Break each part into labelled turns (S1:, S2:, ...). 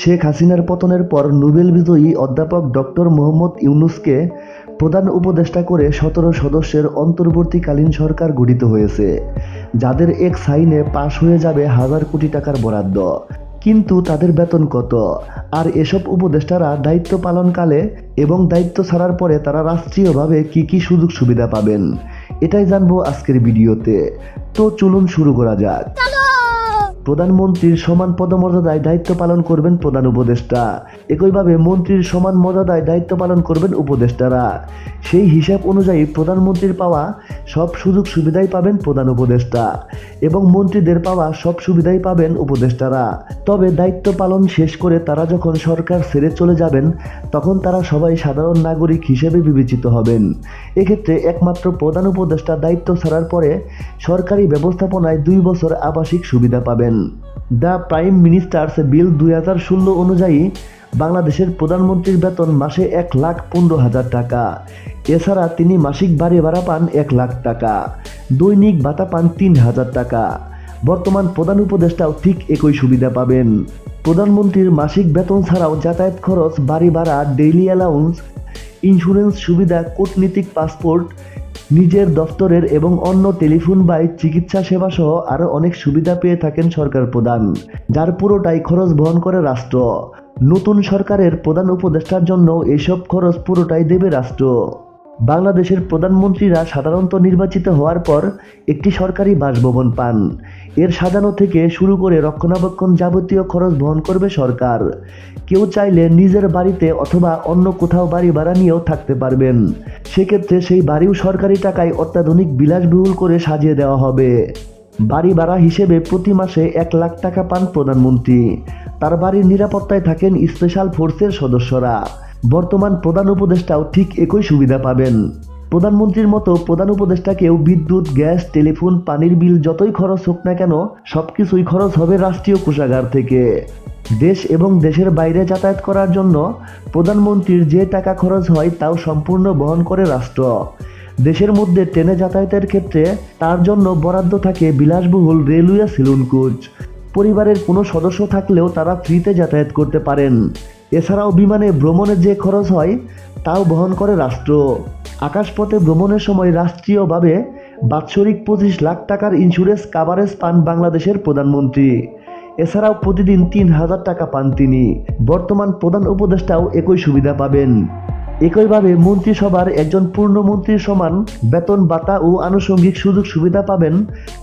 S1: শেখ হাসিনার পতনের পর নোবেল বিজয়ী অধ্যাপক ডক্টর মোহাম্মদ ইউনুসকে প্রধান উপদেষ্টা করে সতেরো সদস্যের অন্তর্বর্তীকালীন সরকার গঠিত হয়েছে, যাদের এক সাইনে পাশ হয়ে যাবে হাজার কোটি টাকার বরাদ্দ। কিন্তু তাদের বেতন কত? আর এসব উপদেষ্টারা দায়িত্ব পালনকালে এবং দায়িত্ব ছাড়ার পরে তারা রাষ্ট্রীয়ভাবে কি কি সুযোগ সুবিধা পাবেন? এটাই জানব আজকের ভিডিওতে। তো চলুন শুরু করা যাক। প্রধানমন্ত্রীর সমান পদমর্যাদায় দায়িত্ব পালন করবেন প্রধান উপদেষ্টা। একইভাবে মন্ত্রীর সমান মর্যাদায় দায়িত্ব পালন করবেন উপদেষ্টারা। সেই হিসাব অনুযায়ী প্রধানমন্ত্রীর পাওয়া সব সুযোগ সুবিধাই পাবেন প্রধান উপদেষ্টা এবং মন্ত্রীদের পাওয়া সব সুবিধাই পাবেন উপদেষ্টারা। তবে দায়িত্ব পালন শেষ করে তারা যখন সরকার ছেড়ে চলে যাবেন, তখন তারা সবাই সাধারণ নাগরিক হিসেবে বিবেচিত হবেন। এক্ষেত্রে একমাত্র প্রধান উপদেষ্টা দায়িত্ব ছাড়ার পরে সরকারি ব্যবস্থাপনায় দুই বছর আবাসিক সুবিধা পাবেন। দ্য প্রাইম মিনিস্টার্স বিল দুই হাজার ষোলো অনুযায়ী বাংলাদেশের প্রধানমন্ত্রীর বেতন মাসে এক লাখ পনেরো হাজার টাকা। এছাড়া তিনি মাসিক বাড়ি ভাড়া পান এক লাখ টাকা। দৈনিক ভাতা পান তিন হাজার টাকা। বর্তমান প্রধান উপদেষ্টাও ঠিক একই সুবিধা পাবেন। প্রধানমন্ত্রীর মাসিক বেতন ছাড়াও যাতায়াত খরচ, বাড়ি ভাড়া ডেইলি অ্যালাউন্স ইন্স্যুরেন্স সুবিধা, কূটনীতিক পাসপোর্ট নিজের দফতরের এবং অন্য টেলিফোন বাই চিকিৎসা সেবা সহ আরও অনেক সুবিধা পেয়ে থাকেন সরকার প্রধান, যার পুরোটাই খরচ বহন করে রাষ্ট্র। নতুন সরকারের প্রধান উপদেষ্টার জন্য এসব খরচ পুরোটাই দেবে রাষ্ট্র। বাংলাদেশের প্রধানমন্ত্রীরা সাধারণত নির্বাচিত হওয়ার পর একটি সরকারি বাসভবন পান। এর সাজানো থেকে শুরু করে রক্ষণাবেক্ষণ যাবতীয় খরচ বহন করবে সরকার। কেউ চাইলে নিজের বাড়িতে অথবা অন্য কোথাও বাড়ি ভাড়া নিয়েও থাকতে পারবেন। সেক্ষেত্রে সেই বাড়িও সরকারি টাকায় অত্যাধুনিক বিলাসবহুল করে সাজিয়ে দেওয়া হবে। বাড়ি ভাড়া হিসেবে প্রতি মাসে এক লাখ টাকা পান প্রধানমন্ত্রী। তার বাড়ির নিরাপত্তায় থাকেন স্পেশাল ফোর্সের সদস্যরা। বর্তমান প্রধান উপদেষ্টাও ঠিক একই সুবিধা পাবেন। প্রধানমন্ত্রীর মতো প্রধান উপদেষ্টাকেও বিদ্যুৎ, গ্যাস, টেলিফোন, পানির বিল যতই খরচ হোক না কেন, সবকিছুই খরচ হবে রাষ্ট্রীয় কোষাগার থেকে। দেশ এবং দেশের বাইরে যাতায়াত করার জন্য প্রধানমন্ত্রীর যে টাকা খরচ হয় তাও সম্পূর্ণ বহন করে রাষ্ট্র। দেশের মধ্যে ট্রেনে যাতায়াতের ক্ষেত্রে তার জন্য বরাদ্দ থাকে বিলাসবহুল রেলওয়ে সেলুন কোচ। পরিবারের কোনো সদস্য থাকলেও তারা ফ্রিতে যাতায়াত করতে পারেন। এছাড়াও বিমানে ভ্রমণের যে খরচ হয়, তাও বহন করে রাষ্ট্র। আকাশপথে ভ্রমণের সময় রাষ্ট্রীয়ভাবে বাৎসরিক পঁচিশ লাখ টাকার ইন্স্যুরেন্স কাভারেজ পান বাংলাদেশের প্রধানমন্ত্রী। এছাড়াও প্রতিদিন তিন হাজার টাকা পান তিনি। বর্তমান প্রধান উপদেষ্টাও একই সুবিধা পাবেন। একইভাবে মন্ত্রিসভার একজন পূর্ণমন্ত্রীর সমান বেতন ভাতা ও আনুষঙ্গিক সুযোগ সুবিধা পাবেন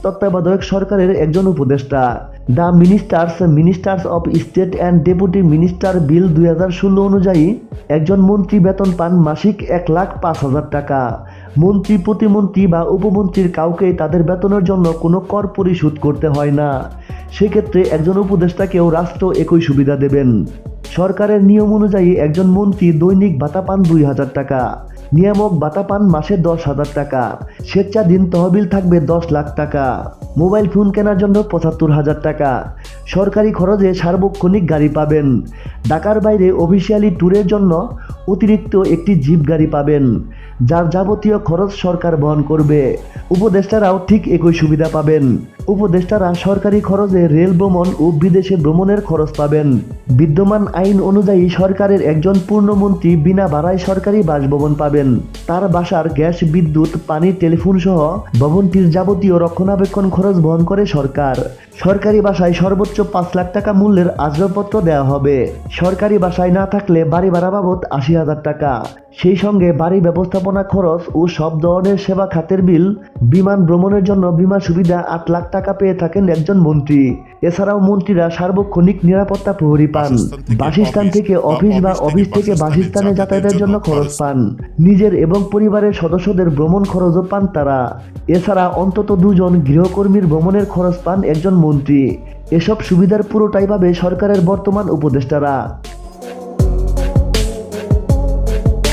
S1: তত্ত্বাবধায়ক সরকারের একজন উপদেষ্টা। The ministers ministers of state and deputy minister bill দুই হাজার ষোলো অনুযায়ী একজন মন্ত্রী বেতন পান মাসিক এক লাখ পাঁচ হাজার টাকা। মন্ত্রী, প্রতিমন্ত্রী বা উপমন্ত্রীর কাউকেই তাদের বেতনের জন্য কোনো কর পরিশোধ করতে হয় না। সেক্ষেত্রে একজন উপদেষ্টাকেও রাষ্ট্র একই সুবিধা দেবেন। সরকারের নিয়ম অনুযায়ী একজন মন্ত্রী দৈনিক ভাতা পান দুই হাজার টাকা। নিয়ামক ভাতা পান মাসে দশ হাজার টাকা। স্বেচ্ছাধীন তহবিল থাকবে দশ লাখ টাকা। মোবাইল ফোন কেনার জন্য পঁচাত্তর হাজার টাকা। সরকারি খরচে সার্বক্ষণিক গাড়ি পাবেন। ঢাকার বাইরে অফিসিয়ালি ট্যুরের জন্য অতিরিক্ত একটি জিপ গাড়ি পাবেন। যার যাবতীয় খরচ সরকার বহন করবে। উপদেষ্টারাও ঠিক একই সুবিধা পাবেন। উপদেষ্টারা সরকারি খরচে রেল ভ্রমণ ও বিদেশে ভ্রমণের খরচ পাবেন। বিদ্যমান আইন অনুযায়ী সরকারের একজন পূর্ণমন্ত্রী বিনা ভাড়ায় সরকারি বাসভবন পাবেন। তার বাসার গ্যাস, বিদ্যুৎ, পানি, টেলিফোন সহ ভবনটির যাবতীয় রক্ষণাবেক্ষণ খরচ বহন করে সরকার। সরকারি বাসায় সর্বোচ্চ পাঁচ লাখ টাকা মূল্যের আসবাবপত্র দেওয়া হবে। সরকারি বাসায় না থাকলে বাড়ি ভাড়া বাবদ আশি হাজার টাকা। সেই সঙ্গে বাড়ি ব্যবস্থাপনা খরচ ও সব ধরনের সেবা খাতের বিল বিমান ভ্রমণের জন্য বিমা সুবিধা আট লাখ টাকা পেয়ে থাকেন একজন মন্ত্রী। এছাড়াও মন্ত্রীরা সার্বক্ষণিক নিরাপত্তা প্রহরী পান। বাসস্থান থেকে অফিস বা অফিস থেকে বাসস্থানে যাতায়াতের জন্য খরচ পান। নিজের এবং পরিবারের সদস্যদের ভ্রমণ খরচও পান তারা। এছাড়া অন্তত দুজন গৃহকর্মীর ভ্রমণের খরচ পান একজন মন্ত্রী। এসব সুবিধার পুরোটাই পাবে সরকারের বর্তমান উপদেষ্টারা।